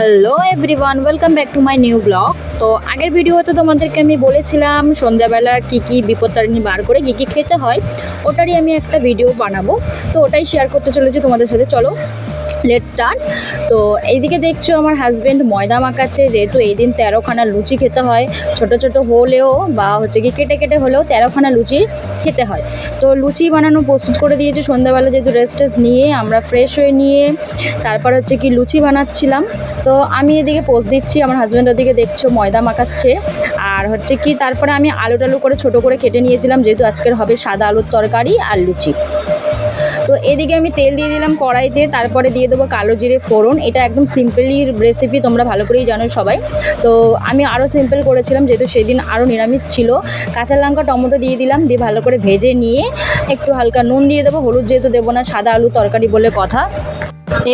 Hello everyone welcome back to my new blog তো আগের ভিডিওতে তোমাদেরকে আমি বলেছিলাম সন্ধ্যাবেলা কী কী বিপত্তারিণী বার করে কী কী খেতে হয়, ওটারই আমি একটা ভিডিও বানাবো। তো ওটাই শেয়ার করতে চলেছি তোমাদের সাথে। চলো লেট স্টার্ট তো এইদিকে দেখছ আমার হাজব্যান্ড ময়দা মাখাচ্ছে, যেহেতু এই দিন তেরোখানা লুচি খেতে হয়, ছোট ছোট হলেও বা হচ্ছে কি কেটে কেটে হলেও তেরোখানা লুচি খেতে হয়। তো লুচি বানানো প্রস্তুত করে দিয়েছি, সন্ধ্যাবেলা যেহেতু রেস্ট টেস্ট নিয়ে, আমরা ফ্রেশ হয়ে নিয়ে, তারপর হচ্ছে কি লুচি বানাচ্ছিলাম। তো আমি এদিকে পোস্ট দিচ্ছি, আমার হাজব্যান্ড ওদিকে দেখছ, ময়দা মাখাচ্ছে। আর হচ্ছে কি, তারপরে আমি আলু টালু করে ছোট করে কেটে নিয়েছিলাম, যেহেতু আজকের হবে সাদা আলুর তরকারি আর লুচি। তো এদিকে আমি তেল দিয়ে দিলাম কড়াইতে, তারপরে দিয়ে দেবো কালো জিরে ফোড়ন। এটা একদম সিম্পলি রেসিপি তোমরা ভালো করেই জানো সবাই। তো আমি আরও সিম্পল করেছিলাম, যেহেতু সেদিন আরও নিরামিষ ছিল। কাঁচা লঙ্কা, টমেটো দিয়ে দিলাম, দিয়ে ভালো করে ভেজে নিয়ে একটু হালকা নুন দিয়ে দেবো, হলুদ যেহেতু দেবো না, সাদা আলু তরকারি বলে কথা।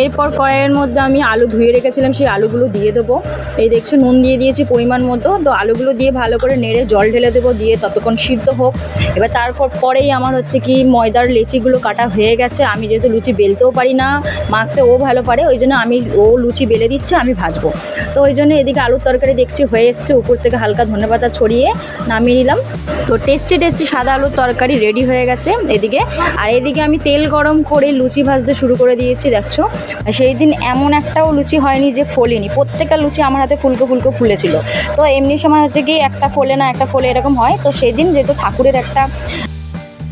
এরপর কড়াইয়ের মধ্যে আমি আলু ধুয়ে রেখেছিলাম, সেই আলুগুলো দিয়ে দেবো। এই দেখছ, নুন দিয়ে দিয়েছি পরিমাণ মতো। তো আলুগুলো দিয়ে ভালো করে নেড়ে জল ঢেলে দেবো, দিয়ে ততক্ষণ সিদ্ধ হোক। এবার তারপর পরেই আমার হচ্ছে কি ময়দার লেচিগুলো কাটা হয়ে গেছে। আমি যেহেতু লুচি বেলতেও পারি না, মাখতে ও ভালো পারে, ওই জন্য আমি ও লুচি বেলে দিচ্ছে, আমি ভাজবো। তো ওই জন্য এদিকে আলুর তরকারি দেখছি হয়ে এসছে, উপর থেকে হালকা ধনেপাতা ছড়িয়ে নামিয়ে নিলাম। তো টেস্টি টেস্টি সাদা আলুর তরকারি রেডি হয়ে গেছে এদিকে। আর এদিকে আমি তেল গরম করে লুচি ভাজতে শুরু করে দিয়েছি, দেখছ? সেই দিন এমন একটাও লুচি হয়নি যে ফোলেনি। প্রত্যেকটা লুচি আমার হাতে ফুলকো ফুলকো ফুলেছিল। তো এমনি সময় হচ্ছে কি একটা ফোলে না একটা ফোলে এরকম হয়। তো সেই দিন যেহেতু ঠাকুরের একটা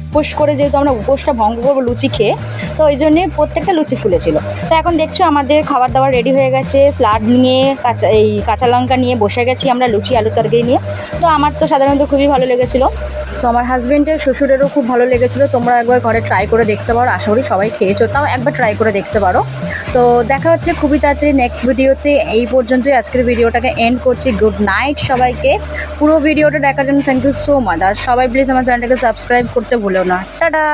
উপোস করে যেহেতু আমরা উপোসটা ভঙ্গ করব লুচি খেয়ে, তো ওই জন্যে প্রত্যেকটা লুচি ফুলেছিল। তো এখন দেখছ আমাদের খাবার দাবার রেডি হয়ে গেছে স্লাড নিয়ে, কাঁচা, এই কাঁচা লঙ্কা নিয়ে বসে গেছি আমরা লুচি আলু তরকারি নিয়ে। তো আমার তো সাধারণত খুবই ভালো লেগেছিলো। তো আমার হাজব্যান্ডের শ্বশুরেরও খুব ভালো লেগেছিলো। তোমরা একবার ঘরে ট্রাই করে দেখতে পারো, আশা করি সবাই খেয়েছো। তাও একবার ট্রাই করে দেখতে পারো। তো দেখা হচ্ছে খুবই তাড়াতাড়ি নেক্সট ভিডিওতে এই পর্যন্তই আজকের ভিডিওটাকে এন্ড করছি। গুড নাইট সবাইকে। পুরো ভিডিওটা দেখার জন্য থ্যাংক ইউ সো মাচ আর সবাই প্লিজ আমার চ্যানেলটাকে সাবস্ক্রাইব করতে ভুলো না। টাটা!